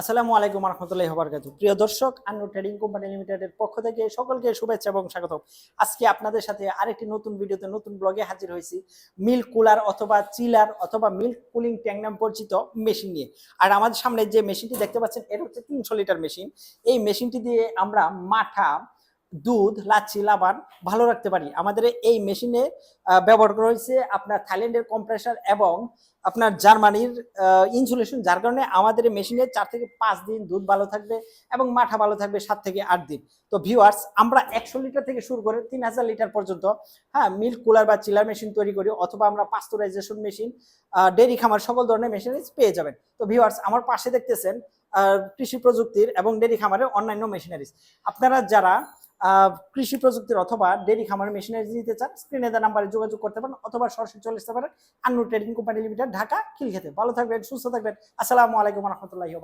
আসসালামু আলাইকুম রহমতুল্লাহ বরকাতু প্রিয় দর্শক আন্নু ট্রেডিং কোম্পানি লিমিটেডের পক্ষ থেকে সকলকে শুভেচ্ছা এবং স্বাগত আজকে আপনাদের সাথে আরেকটি নতুন ভিডিওতে নতুন ব্লগে হাজির হয়েছি। মিল্ক কুলার অথবা চিলার অথবা মিল্ক কুলিং ট্যাঙ্ক নাম পরিচিত মেশিন নিয়ে। আর আমাদের সামনে যে মেশিনটি দেখতে পাচ্ছেন, এটা হচ্ছে তিনশো লিটার মেশিন। এই মেশিনটি দিয়ে আমরা মাঠা দুধ, লাচ্ছি, লাবান ভালো রাখতে পারি। আমাদের এই মেশিনে ব্যবহার করা হয়েছে আপনার থাইল্যান্ডের কম্প্রেসার এবং আপনার জার্মানির ইনসুলেশন, যার কারণে আমাদের মেশিনে চার থেকে পাঁচ দিন দুধ ভালো থাকবে এবং মাঠা ভালো থাকবে সাত থেকে আট দিন। তো ভিউয়ার্স আমরা একশো লিটার থেকে শুরু করে তিন হাজার লিটার পর্যন্ত হ্যাঁ মিল্ক কুলার বা চিলার মেশিন তৈরি করি অথবা আমরা পাস্তুরাইজেশন মেশিন ডেরি খামার সকল ধরনের মেশিনারিজ পেয়ে যাবেন। তো ভিউয়ার্স আমার পাশে দেখতেছেন কৃষি প্রযুক্তির এবং ডেরি খামারের অন্যান্য মেশিনারিজ আপনারা যারা কৃষি প্রযুক্তির অথবা ডেরি খামার মেশিনারি নিতে চান স্ক্রিনে দেওয়া নাম্বারে যোগাযোগ করতে পারেন অথবা সরাসরি চলে আসতে পারেন Annu trading company limited Dhaka খিলখেতে ভালো থাকবেন, সুস্থ থাকবেন। আসসালামু আলাইকুম রহমতুল্লাহি